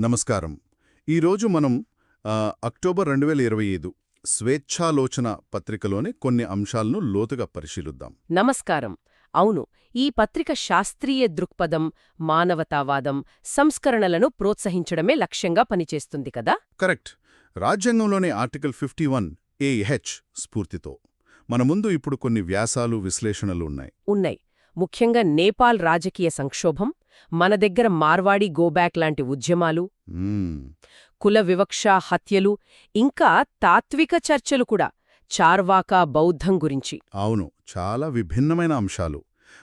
నమస్కారం. ఈరోజు మనం అక్టోబర్ రెండు వేల ఇరవై ఐదు స్వేచ్ఛాలోచన పత్రికలోని కొన్ని అంశాలను లోతుగా పరిశీలిద్దాం. నమస్కారం. అవును ఈ పత్రిక శాస్త్రీయ దృక్పథం మానవతావాదం సంస్కరణలను ప్రోత్సహించడమే లక్ష్యంగా పనిచేస్తుంది కదా? కరెక్ట్. రాజ్యాంగంలోని ఆర్టికల్ ఫిఫ్టీ వన్ ఏహెచ్ స్ఫూర్తితో. మన ముందు ఇప్పుడు కొన్ని వ్యాసాలు విశ్లేషణలు ఉన్నాయి. ఉన్నాయి. ముఖ్యంగా నేపాల్ రాజకీయ సంక్షోభం మన దగ్గర మార్వాడి గోబ్యాక్ లాంటి ఉద్యమాలు. కుల వివక్ష హత్యలు ఇంకా తాత్విక చర్చలు కూడా చార్వాకా బౌద్ధం గురించి. అవును చాలా విభిన్నమైన అంశాలు.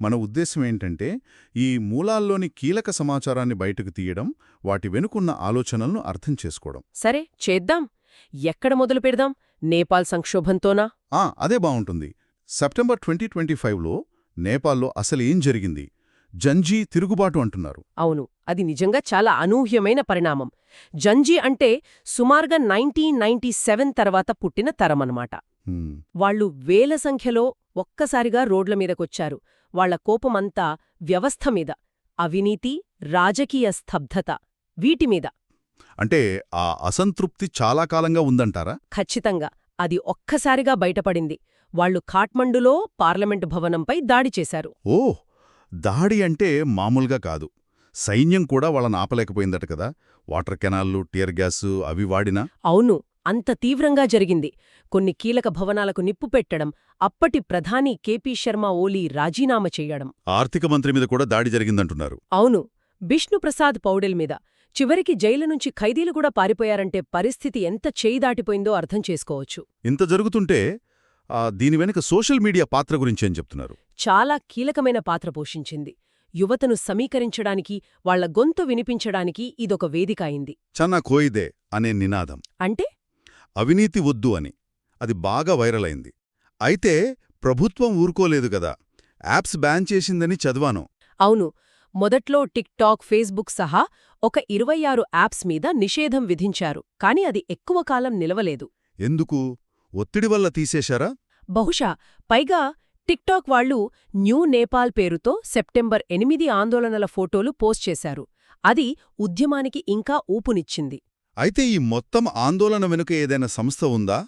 మన ఉద్దేశం ఏంటంటే ఈ మూలాల్లోని కీలక సమాచారాన్ని బయటకు తీయడం వాటి వెనుకున్న ఆలోచనలను అర్థం చేసుకోవడం. సరే చేద్దాం. ఎక్కడ మొదలు పెడదాం నేపాల్ సంక్షోభంతోనా? ఆ అదే బావుంటుంది. సెప్టెంబర్ ట్వంటీ ట్వంటీ ఫైవ్లో నేపాల్లో అసలు ఏం జరిగింది? జంజీ తిరుగుబాటు అంటున్నారు. అవును అది నిజంగా చాలా అనూహ్యమైన పరిణామం. జంజీ అంటే సుమారుగా నైన్టీన్ నైన్టీ సెవెన్ తర్వాత పుట్టిన తరమన్నమాట. హ్మ్, వాళ్ళు వేల సంఖ్యలో ఒక్కసారిగా రోడ్ల మీదకొచ్చారు. వాళ్ళ కోపమంతా వ్యవస్థ మీద అవినీతి రాజకీయ స్తబ్దత వీటిమీద అంటే ఆ అసంతృప్తి చాలా కాలంగా ఉందంటారా? ఖచ్చితంగా అది ఒక్కసారిగా బయటపడింది. వాళ్ళు ఖాట్మండులో పార్లమెంటు భవనంపై దాడి చేశారు. ఓ దాడి అంటే మామూలుగా కాదు. సైన్యం కూడా వాళ్ళని ఆపలేకపోయిందట కదా. వాటర్ కెనాల్లు టియర్ గ్యాసు అవి వాడినా? అవును అంత తీవ్రంగా జరిగింది. కొన్ని కీలక భవనాలకు నిప్పు పెట్టడం అప్పటి ప్రధాని కెపి శర్మ ఓలీ రాజీనామా చెయ్యడం ఆర్థిక మంత్రి మీద కూడా దాడి జరిగిందంటున్నారు. అవును బిష్ణుప్రసాద్ పౌడెల్ మీద. చివరికి జైలు నుంచి ఖైదీలు కూడా పారిపోయారంటే పరిస్థితి ఎంత చేయి దాటిపోయిందో అర్థం చేసుకోవచ్చు. ఇంత జరుగుతుంటే దీని వెనుక సోషల్ మీడియా పాత్ర గురించేం చెప్తున్నారు? చాలా కీలకమైన పాత్ర పోషించింది. యువతను సమీకరించడానికి వాళ్ళ గొంతు వినిపించడానికి ఇదొక వేదిక అయింది. చన్నా కోయిదే అనే నినాదం. అంటే? అవినీతి వద్దు అని. అది బాగా వైరల్ అయింది. అయితే ప్రభుత్వం ఊరుకోలేదు గదా యాప్స్ బ్యాన్ చేసిందని చదివాను. అవును. మొదట్లో టిక్ టాక్ ఫేస్బుక్ సహా ఒక ఇరవై ఆరు యాప్స్ మీద నిషేధం విధించారు. కాని అది ఎక్కువ కాలం నిలవలేదు. ఎందుకు? ఒత్తిడి వల్ల తీసేశారా? బహుశా పైగా టిక్టాక్ వాళ్ళు న్యూ నేపాల్ పేరుతో సెప్టెంబర్ ఎనిమిది ఆందోళనల ఫోటోలు పోస్ట్ చేశారు. అది ఉద్యమానికి ఇంకా ఊపునిచ్చింది. అయితే ఈ మొత్తం ఆందోళన వెనుక ఏదైనా సంస్థ ఉందా?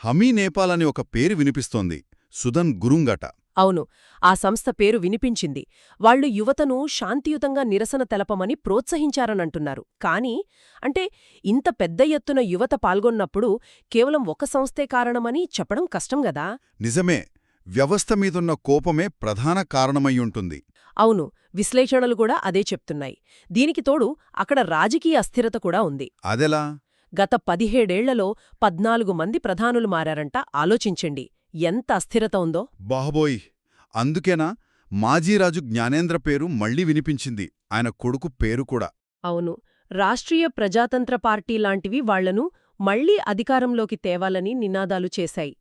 హమీ నేపాల్ అని ఒక పేరు వినిపిస్తోంది. సుధన్ గురుంగట. అవును ఆ సంస్థ పేరు వినిపించింది. వాళ్ళు యువతను శాంతియుతంగా నిరసన తెలపమని ప్రోత్సహించారనంటున్నారు. కాని అంటే ఇంత పెద్ద ఎత్తున యువత పాల్గొన్నప్పుడు కేవలం ఒక సంస్థే కారణమని చెప్పడం కష్టం గదా? నిజమే. వ్యవస్థ మీదున్న కోపమే ప్రధాన కారణమయ్యుంటుంది. అవును విశ్లేషణలు కూడా అదే చెప్తున్నాయి. దీనికి తోడు అక్కడ రాజకీయ అస్థిరత కూడా ఉంది. అదెలా? గత పదిహేడేళ్ళలో పద్నాలుగు మంది ప్రధానులు మారారంట ఆలోచించండి. ఎంత అస్థిరత ఉందో? బాహబోయ్ అందుకేనా మాజీరాజు జ్ఞానేంద్ర పేరు మళ్ళీ వినిపించింది. ఆయన కొడుకు పేరు కూడా. అవును. రాష్ట్రీయ ప్రజాతంత్ర పార్టీ లాంటివి వాళ్ళను మళ్ళీ అధికారంలోకి తేవాలని నినాదాలు చేశాయి.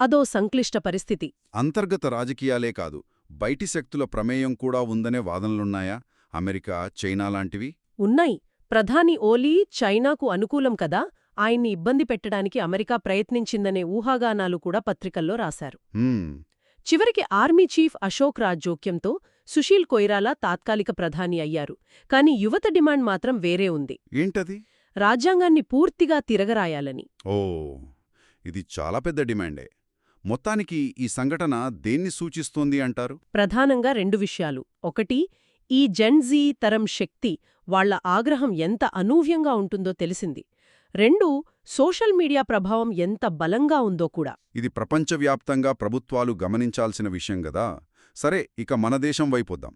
అదో సంక్లిష్ట పరిస్థితి. అంతర్గత రాజకీయాలే కాదు బయటి శక్తుల ప్రమేయం కూడా ఉందనే వాదనలున్నాయా? అమెరికా చైనా లాంటివి? ఉన్నాయి. ప్రధాని ఓలీ చైనాకు అనుకూలం కదా? ఆయన్ని ఇబ్బంది పెట్టడానికి అమెరికా ప్రయత్నించిందనే ఊహాగానాలు కూడా పత్రికల్లో రాశారు. చివరికి ఆర్మీ చీఫ్ అశోక్ రాజ్ జోక్యంతో సుశీల్ కొయిరాలా తాత్కాలిక ప్రధాని అయ్యారు. కాని యువత డిమాండ్ మాత్రం వేరే ఉంది. ఏంటది? రాజ్యాంగాన్ని పూర్తిగా తిరగరాయాలని. ఓ ఇది చాలా పెద్ద డిమాండే. మొత్తానికి ఈ సంఘటన దేన్ని సూచిస్తోంది అంటారు? ప్రధానంగా రెండు విషయాలు. ఒకటి ఈ జెన్జీ తరం శక్తి వాళ్ళ ఆగ్రహం ఎంత అనూహ్యంగా ఉంటుందో తెలిసింది. రెండు సోషల్ మీడియా ప్రభావం ఎంత బలంగా ఉందో కూడా. ఇది ప్రపంచవ్యాప్తంగా ప్రభుత్వాలు గమనించాల్సిన విషయం గదా. సరే ఇక మన దేశం వైపొద్దాం.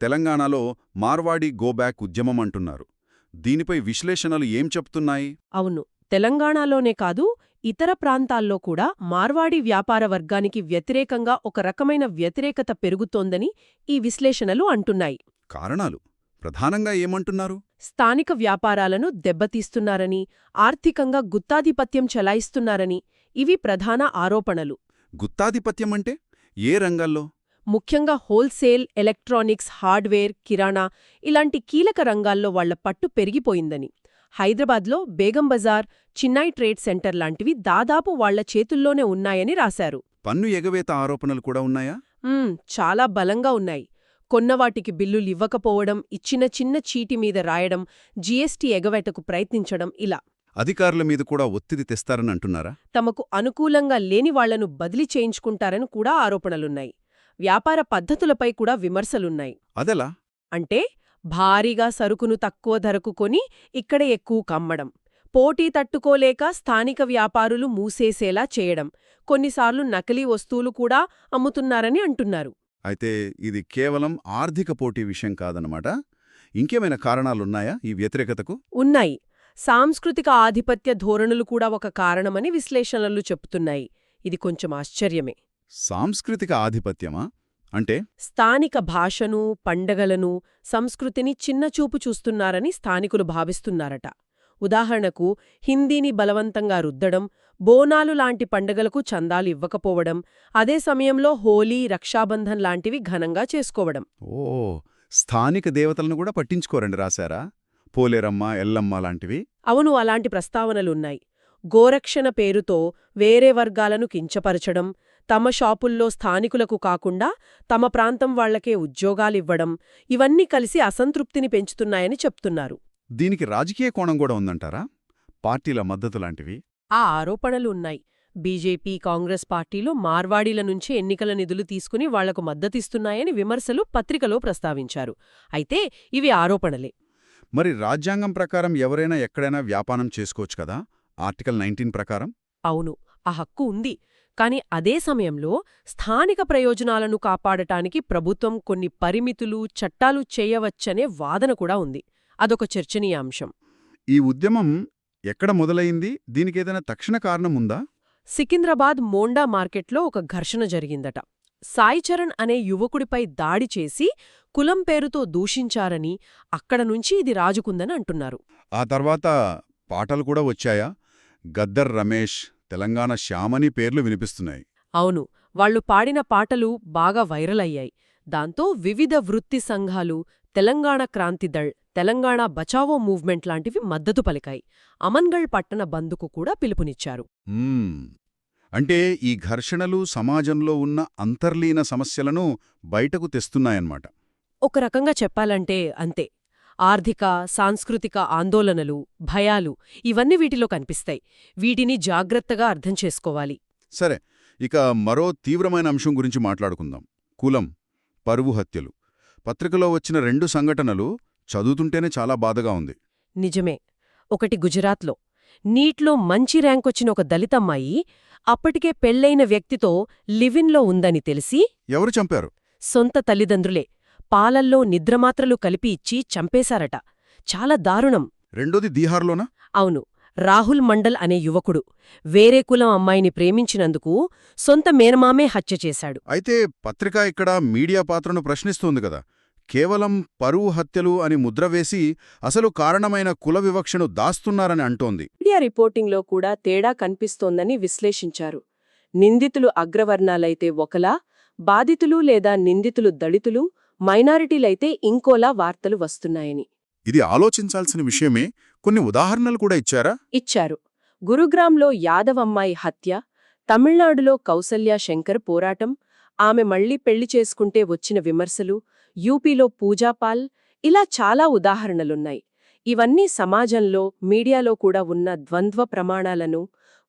తెలంగాణలో మార్వాడి గోబ్యాక్ ఉద్యమం అంటున్నారు. దీనిపై విశ్లేషణలు ఏం చెప్తున్నాయి? అవును తెలంగాణలోనే కాదు ఇతర ప్రాంతాల్లో కూడా మార్వాడి వ్యాపార వర్గానికి వ్యతిరేకంగా ఒక రకమైన వ్యతిరేకత పెరుగుతోందని ఈ విశ్లేషణలు అంటున్నాయి. కారణాలు? ప్రధానంగా ఏమంటున్నారు? స్థానిక వ్యాపారాలను దెబ్బతీస్తున్నారని ఆర్థికంగా గుత్తాధిపత్యం చెలాయిస్తున్నారని ఇవి ప్రధాన ఆరోపణలు. గుత్తాధిపత్యం అంటే? ఏ రంగాల్లో ముఖ్యంగా హోల్సేల్ ఎలక్ట్రానిక్స్ హార్డ్వేర్ కిరాణా ఇలాంటి కీలక రంగాల్లో వాళ్ళ పట్టు పెరిగిపోయిందని. హైదరాబాద్లో బేగం బజార్ చిన్నాయి ట్రేడ్ సెంటర్ లాంటివి దాదాపు వాళ్ళ చేతుల్లోనే ఉన్నాయని రాశారు. పన్ను ఎగవేత ఆరోపణలు కూడా ఉన్నాయా? చాలా బలంగా ఉన్నాయి. కొన్నవాటికి బిల్లులు ఇవ్వకపోవడం ఇచ్చిన చిన్న చీటి మీద రాయడం జీఎస్టీ ఎగవేతకు ప్రయత్నించడం ఇలా. అధికారుల మీద కూడా ఒత్తిడి తెస్తారని అంటున్నారా? తమకు అనుకూలంగా లేని వాళ్ళను బదిలీ చేయించుకుంటారని కూడా ఆరోపణలున్నాయి. వ్యాపార పద్ధతులపై కూడా విమర్శలున్నాయి. అదెలా? అంటే భారీగా సరుకును తక్కువ ధరకు కొని ఇక్కడ ఎక్కువ కమ్మడం పోటీ తట్టుకోలేక స్థానిక వ్యాపారులు మూసేసేలా చేయడం కొన్నిసార్లు నకిలీ వస్తువులు కూడా అమ్ముతున్నారని అంటున్నారు. అయితే ఇది కేవలం ఆర్థిక పోటీ విషయం కాదనమాట ఇంకేమైనా కారణాలున్నాయా ఈ వ్యతిరేకతకు? ఉన్నాయి. సాంస్కృతిక ఆధిపత్య ధోరణులు కూడా ఒక కారణమని విశ్లేషణలు చెప్తున్నాయి. ఇది కొంచెం ఆశ్చర్యమే. సాంస్కృతిక ఆధిపత్యమా? అంటే? స్థానిక భాషను పండగలను సంస్కృతిని చిన్నచూపు చూస్తున్నారని స్థానికులు భావిస్తున్నారట. ఉదాహరణకు హిందీని బలవంతంగా రుద్దడం బోనాలు లాంటి పండగలకు చందాలు ఇవ్వకపోవడం అదే సమయంలో హోలీ రక్షాబంధన్ లాంటివి ఘనంగా చేసుకోవడం. ఓ స్థానిక దేవతలను కూడా పట్టించుకోరండి రాశారా? పోలేరమ్మ ఎల్లమ్మ లాంటివి? అవును అలాంటి ప్రస్తావనలున్నాయి. గోరక్షణ పేరుతో వేరే వర్గాలను కించపరచడం తమ షాపుల్లో స్థానికులకు కాకుండా తమ ప్రాంతం వాళ్ళకే ఉద్యోగాలివ్వడం ఇవన్నీ కలిసి అసంతృప్తిని పెంచుతున్నాయని చెప్తున్నారు. దీనికి రాజకీయ కోణం కూడా ఉందంటారా? పార్టీల మద్దతు లాంటివి? ఆ ఆరోపణలు ఉన్నాయి బీజేపీ కాంగ్రెస్ పార్టీలు మార్వాడీల నుంచి ఎన్నికల నిధులు తీసుకుని వాళ్ళకు మద్దతిస్తున్నాయని విమర్శలు పత్రికలో ప్రస్తావించారు. అయితే ఇవి ఆరోపణలే. మరి రాజ్యాంగం ప్రకారం ఎవరైనా ఎక్కడైనా వ్యాపారం చేసుకోవచ్చు కదా? ఆర్టికల్ నైన్టీన్ ప్రకారం? అవును ఆ హక్కు ఉంది. కాని అదే సమయంలో స్థానిక ప్రయోజనాలను కాపాడటానికి ప్రభుత్వం కొన్ని పరిమితులు చట్టాలు చేయవచ్చనే వాదన కూడా ఉంది. అదొక చర్చనీయాంశం. ఈ ఉద్యమం ఎక్కడ మొదలయింది దీనికేదైనా తక్షణ కారణం ఉందా సికింద్రాబాద్ మోండా మార్కెట్లో ఒక ఘర్షణ జరిగిందట. సాయిచరణ్ అనే యువకుడిపై దాడి చేసి కులం పేరుతో దూషించారని అక్కడ నుంచి ఇది రాజుకుందని అంటున్నారు. ఆ తర్వాత పాటలు కూడా వచ్చాయా? గద్దర్ రమేష్ తెలంగాణ శ్యామని పేర్లు వినిపిస్తున్నాయి. అవును వాళ్ళు పాడిన పాటలు బాగా వైరల్ అయ్యాయి దాంతో వివిధ వృత్తి సంఘాలు తెలంగాణ క్రాంతిదళ్ తెలంగాణ బచావో మూవ్మెంట్ లాంటివి మద్దతు పలికాయి. అమన్గఢ్ పట్టణ బంద్కు కూడా పిలుపునిచ్చారు. అంటే ఈ ఘర్షణలు సమాజంలో ఉన్న అంతర్లీన సమస్యలను బయటకు తెస్తున్నాయన్నమాట. ఒక రకంగా చెప్పాలంటే అంతే. ఆర్థిక సాంస్కృతిక ఆందోళనలు భయాలు ఇవన్నీ వీటిలో కనిపిస్తాయి. వీటిని జాగ్రత్తగా అర్థం చేసుకోవాలి. సరే ఇక మరో తీవ్రమైన అంశం గురించి మాట్లాడుకుందాం. కులం పరువు హత్యలు. పత్రికలో వచ్చిన రెండు సంఘటనలు చదువుతుంటేనే చాలా బాధగా ఉంది. నిజమే. ఒకటి గుజరాత్లో. నీట్లో మంచి ర్యాంకొచ్చిన ఒక దళితమ్మాయి అప్పటికే పెళ్ళైన వ్యక్తితో లివిన్లో ఉందని తెలిసి ఎవరు చంపారు? సొంత తల్లిదండ్రులే. పాలల్లో నిద్రమాత్రలు కలిపి ఇచ్చి చంపేశారట. చాలా దారుణం. రెండోది బీహార్లోనా అవును. రాహుల్ మండల్ అనే యువకుడు. వేరే కులం అమ్మాయిని ప్రేమించినందుకు సొంత మేనమామే హత్య చేశాడు. అయితే పత్రిక ఇక్కడ మీడియా పాత్రను ప్రశ్నిస్తోంది కదా. కేవలం పరువు హత్యలు అని ముద్ర వేసి అసలు కారణమైన కుల వివక్షను దాస్తున్నారని అంటోంది. మీడియా రిపోర్టింగ్లో కూడా తేడా కనిపిస్తోందని విశ్లేషించారు. నిందితులు అగ్రవర్ణాలైతే ఒకలా బాధితులు లేదా నిందితులు దళితులు మైనారిటీలైతే ఇంకోలా వార్తలు వస్తున్నాయని. ఇది ఆలోచించాల్సిన విషయమే. కొన్ని ఉదాహరణలు కూడా ఇచ్చారా? ఇచ్చారు. గురుగ్రాంలో యాదవ్ అమ్మాయి హత్య తమిళనాడులో కౌసల్య శంకర్ పోరాటం ఆమె మళ్ళీ పెళ్ళి చేసుకుంటే వచ్చిన విమర్శలు యూపీలో పూజాపాల్ ఇలా చాలా ఉదాహరణలున్నాయి. ఇవన్నీ సమాజంలో మీడియాలో కూడా ఉన్న ద్వంద్వ ప్రమాణాలను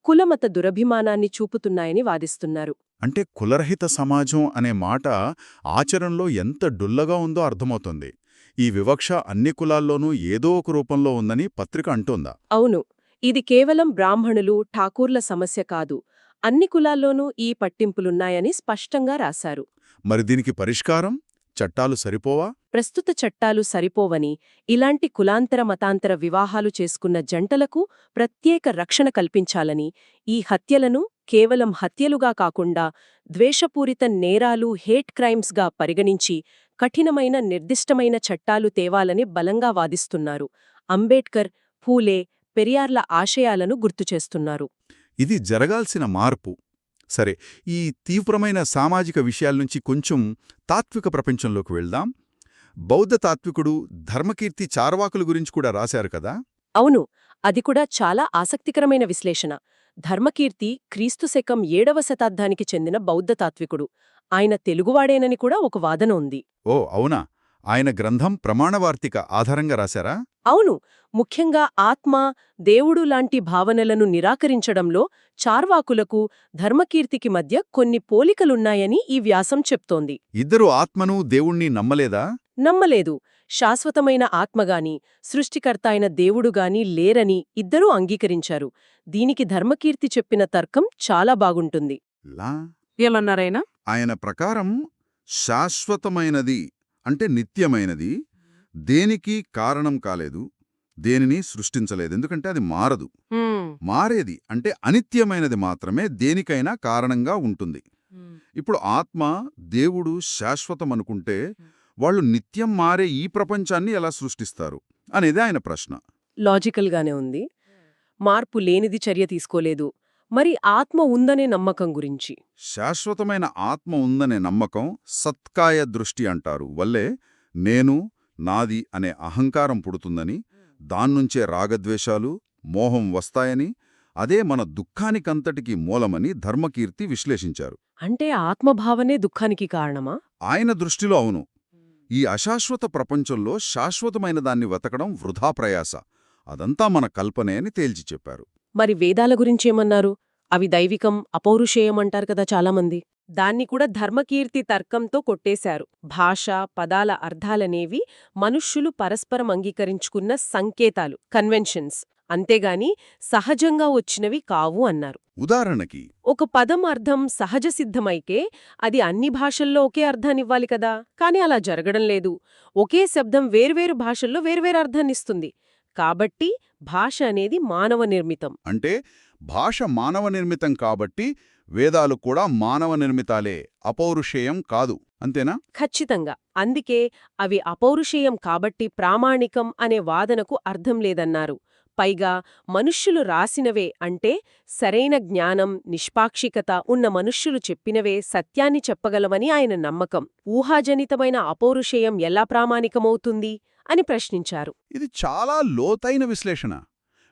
కులమత దురభిమానాన్ని చూపుతున్నాయని వాదిస్తున్నారు. అంటే కులరహిత సమాజం అనే మాట ఆచరణలో ఎంత డుల్లగా ఉందో అర్థమవుతుంది. ఈ వివక్ష అన్ని కులాల్లోనూ ఏదో ఒక రూపంలో ఉందని పత్రిక అంటోందా? అవును. ఇది కేవలం బ్రాహ్మణులు ఠాకూర్ల సమస్య కాదు. అన్ని కులాల్లోనూ ఈ పట్టింపులున్నాయని స్పష్టంగా రాశారు. మరి దీనికి పరిష్కారం? చట్టాలు సరిపోవా? ప్రస్తుత చట్టాలు సరిపోవని ఇలాంటి కులాంతర మతాంతర వివాహాలు చేసుకున్న జంటలకు ప్రత్యేక రక్షణ కల్పించాలని ఈ హత్యలను కేవలం హత్యలుగా కాకుండా ద్వేషపూరిత నేరాలు హేట్ క్రైమ్స్గా పరిగణించి కఠినమైన నిర్దిష్టమైన చట్టాలు తేవాలని బలంగా వాదిస్తున్నారు. అంబేడ్కర్ ఫూలే పెరియార్ల ఆశయాలను గుర్తుచేస్తున్నారు. ఇది జరగాల్సిన మార్పు. సరే ఈ తీవ్రమైన సామాజిక విషయాల నుంచి కొంచెం తాత్విక ప్రపంచంలోకి వెళ్దాం. బౌద్ధ తాత్వికుడు ధర్మకీర్తి చార్వాకుల గురించి కూడా రాశారు కదా? అవును అది కూడా చాలా ఆసక్తికరమైన విశ్లేషణ. ధర్మకీర్తి క్రీస్తు శకం ఏడవ శతాబ్దానికి చెందిన బౌద్ధ తాత్వికుడు. ఆయన తెలుగువాడేనని కూడా ఒక వాదన ఉంది. ఓ అవునా? ఆయన గ్రంథం ప్రమాణవార్తిక ఆధారంగా రాశారా? అవును. ముఖ్యంగా ఆత్మ దేవుడు లాంటి భావనలను నిరాకరించడంలో చార్వాకులకు ధర్మకీర్తికి మధ్య కొన్ని పోలికలున్నాయని ఈ వ్యాసం చెప్తోంది. ఇద్దరు ఆత్మను దేవుణ్ణి నమ్మలేదా? నమ్మలేదు. శాశ్వతమైన ఆత్మగాని సృష్టికర్త అయిన దేవుడుగాని లేరని ఇద్దరూ అంగీకరించారు. దీనికి ధర్మకీర్తి చెప్పిన తర్కం చాలా బాగుంటుంది. లా ఏమన్నారైనా ఆయన ప్రకారం శాశ్వతమైనది అంటే నిత్యమైనది. దేనికి కారణం కాలేదు. దేనిని సృష్టించలేదు. ఎందుకంటే అది మారదు. మారేది అంటే అనిత్యమైనది మాత్రమే దేనికైనా కారణంగా ఉంటుంది. ఇప్పుడు ఆత్మ దేవుడు శాశ్వతమనుకుంటే వాళ్ళు నిత్యం మారే ఈ ప్రపంచాన్ని ఎలా సృష్టిస్తారు అనేది ఆయన ప్రశ్న. లాజికల్గానే ఉంది. మార్పు లేనిది చర్య తీసుకోలేదు. మరి ఆత్మ ఉందనే నమ్మకం గురించి. శాశ్వతమైన ఆత్మ ఉందనే నమ్మకం సత్కాయ దృష్టి అంటారు. వల్లే నేను నాది అనే అహంకారం పుడుతుందని దాన్నుంచే రాగద్వేషాలు మోహం వస్తాయని అదే మన దుఃఖానికంతటికీ మూలమని ధర్మకీర్తి విశ్లేషించారు. అంటే ఆత్మభావనే దుఃఖానికి కారణమా? ఆయన దృష్టిలో అవును. ఈ అశాశ్వత ప్రపంచంలో శాశ్వతమైన దాన్ని వెతకడం వృధా ప్రయాస. అదంతా మన కల్పనే అని తేల్చి చెప్పారు. మరి వేదాల గురించేమన్నారు? అవి దైవికం అపౌరుషేయం అంటారు కదా చాలామంది. దాన్ని కూడా ధర్మకీర్తి తర్కంతో కొట్టేశారు. భాష పదాల అర్థాలనేవి మనుష్యులు పరస్పరం అంగీకరించుకున్న సంకేతాలు కన్వెన్షన్స్. అంతేగాని సహజంగా వచ్చినవి కావు అన్నారు. ఉదాహరణకి ఒక పదం అర్థం సహజ సిద్ధమైకే అది అన్ని భాషల్లో ఒకే అర్థాన్నివ్వాలి కదా? కాని అలా జరగడం లేదు. ఒకే శబ్దం వేర్వేరు భాషల్లో వేర్వేరు అర్థాన్నిస్తుంది. కాబట్టి భాష అనేది మానవ నిర్మితం. అంటే భాష మానవ నిర్మితం కాబట్టి వేదాలు కూడా మానవ నిర్మితాలే అపౌరుషేయం కాదు. అంతేనా? ఖచ్చితంగా. అందుకే అవి అపౌరుషేయం కాబట్టి ప్రామాణికం అనే వాదనకు అర్థం లేదన్నారు. పైగా మనుష్యులు రాసినవే అంటే సరైన జ్ఞానం నిష్పాక్షికత ఉన్న మనుష్యులు చెప్పినవే సత్యాన్ని చెప్పగలమని ఆయన నమ్మకం. ఊహాజనితమైన అపౌరుషేయం ఎలా ప్రామాణికమవుతుంది? అని ప్రశ్నించారు. ఇది చాలా లోతైన విశ్లేషణ.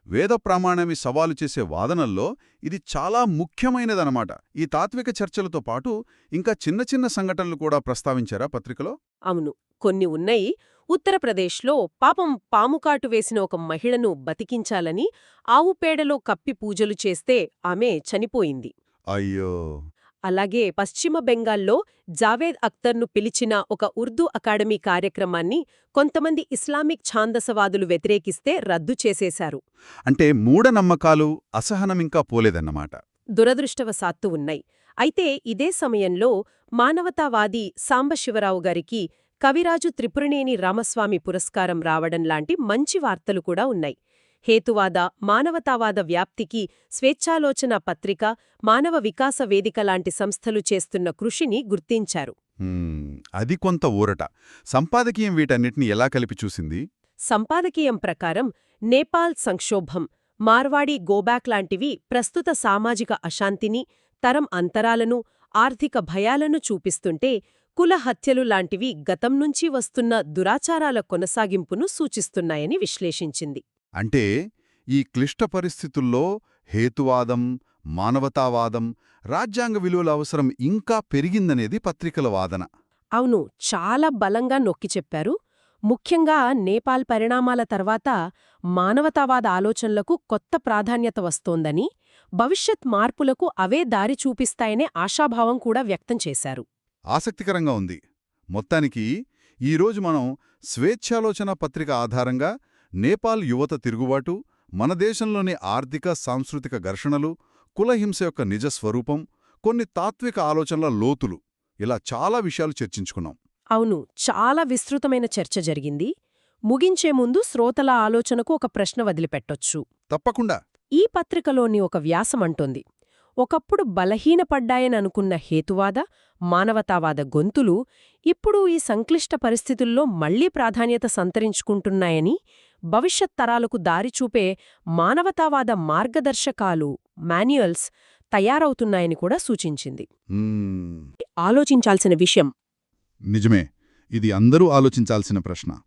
వేద ప్రామాణమి సవాలు చేసే వాదనల్లో ఇది చాలా ముఖ్యమైనదనమాట ఈ తాత్విక చర్చలతో పాటు ఇంకా చిన్న చిన్న సంఘటనలు కూడా ప్రస్తావించారా పత్రికలో? అవును. కొన్ని ఉన్నాయి. ఉత్తరప్రదేశ్లో పాపం పాముకాటు వేసిన ఒక మహిళను బతికించాలని ఆవు పేడలో కప్పి పూజలు చేస్తే ఆమె చనిపోయింది. అయ్యో! అలాగే పశ్చిమ బెంగాల్లో జావేద్ అఖ్తర్ను పిలిచిన ఒక ఉర్దూ అకాడమీ కార్యక్రమాన్ని కొంతమంది ఇస్లామిక్ ఛాందసవాదులు వ్యతిరేకిస్తే రద్దు చేసేశారు. అంటే మూఢనమ్మకాలు అసహనమింకా పోలేదన్నమాట. దురదృష్టవశాత్తు ఉన్నాయి. అయితే ఇదే సమయంలో మానవతావాది సాంబశివరావు గారికి కవిరాజు త్రిపురనేని రామస్వామి పురస్కారం రావడం లాంటి మంచి వార్తలు కూడా ఉన్నాయి. హేతువాద మానవతావాద వ్యాప్తికి స్వేచ్ఛాలోచన పత్రిక మానవ వికాస వేదిక లాంటి సంస్థలు చేస్తున్న కృషిని గుర్తించారు. అది కొంత ఊరట. సంపాదకీయం వీటన్నిటిని ఎలా కలిపి చూసింది? సంపాదకీయం ప్రకారం నేపాల్ సంక్షోభం మార్వాడి గోబ్యాక్ లాంటివి ప్రస్తుత సామాజిక అశాంతిని తరం అంతరాలను ఆర్థిక భయాలను చూపిస్తుంటే కుల హత్యలు లాంటివి గతం నుంచి వస్తున్న దురాచారాల కొనసాగింపును సూచిస్తున్నాయని విశ్లేషించింది. అంటే ఈ క్లిష్ట పరిస్థితుల్లో హేతువాదం మానవతావాదం రాజ్యాంగ విలువల అవసరం ఇంకా పెరిగిందనేది పత్రికల వాదన. అవును చాలా బలంగా నొక్కి చెప్పారు. ముఖ్యంగా నేపాల్ పరిణామాల తర్వాత మానవతావాద ఆలోచనలకు కొత్త ప్రాధాన్యత వస్తోందని భవిష్యత్ మార్పులకు అవే దారి చూపిస్తాయనే ఆశాభావం కూడా వ్యక్తం చేశారు. ఆసక్తికరంగా ఉంది. మొత్తానికి ఈరోజు మనం స్వేచ్ఛాలోచన పత్రిక ఆధారంగా నేపాల్ యువత తిరుగుబాటు మన దేశంలోని ఆర్థిక సాంస్కృతిక ఘర్షణలు కులహింస యొక్క నిజ స్వరూపం కొన్ని తాత్విక ఆలోచనల లోతులు ఇలా చాలా విషయాలు చర్చించుకున్నాం. అవును చాలా విస్తృతమైన చర్చ జరిగింది. ముగించే ముందు శ్రోతల ఆలోచనకు ఒక ప్రశ్న వదిలిపెట్టొచ్చు. తప్పకుండా. ఈ పత్రికలోని ఒక వ్యాసం అంటోంది. ఒకప్పుడు బలహీనపడ్డాయననుకున్న హేతువాద మానవతావాద గొంతులు ఇప్పుడు ఈ సంక్లిష్ట పరిస్థితుల్లో మళ్ళీ ప్రాధాన్యత సంతరించుకుంటున్నాయని భవిష్యత్ తరాలకు దారిచూపే మానవతావాద మార్గదర్శకాలు మాన్యుయల్స్ తయారవుతున్నాయని కూడా సూచించింది. ఆలోచించాల్సిన విషయం. నిజమే. ఇది అందరూ ఆలోచించాల్సిన ప్రశ్న.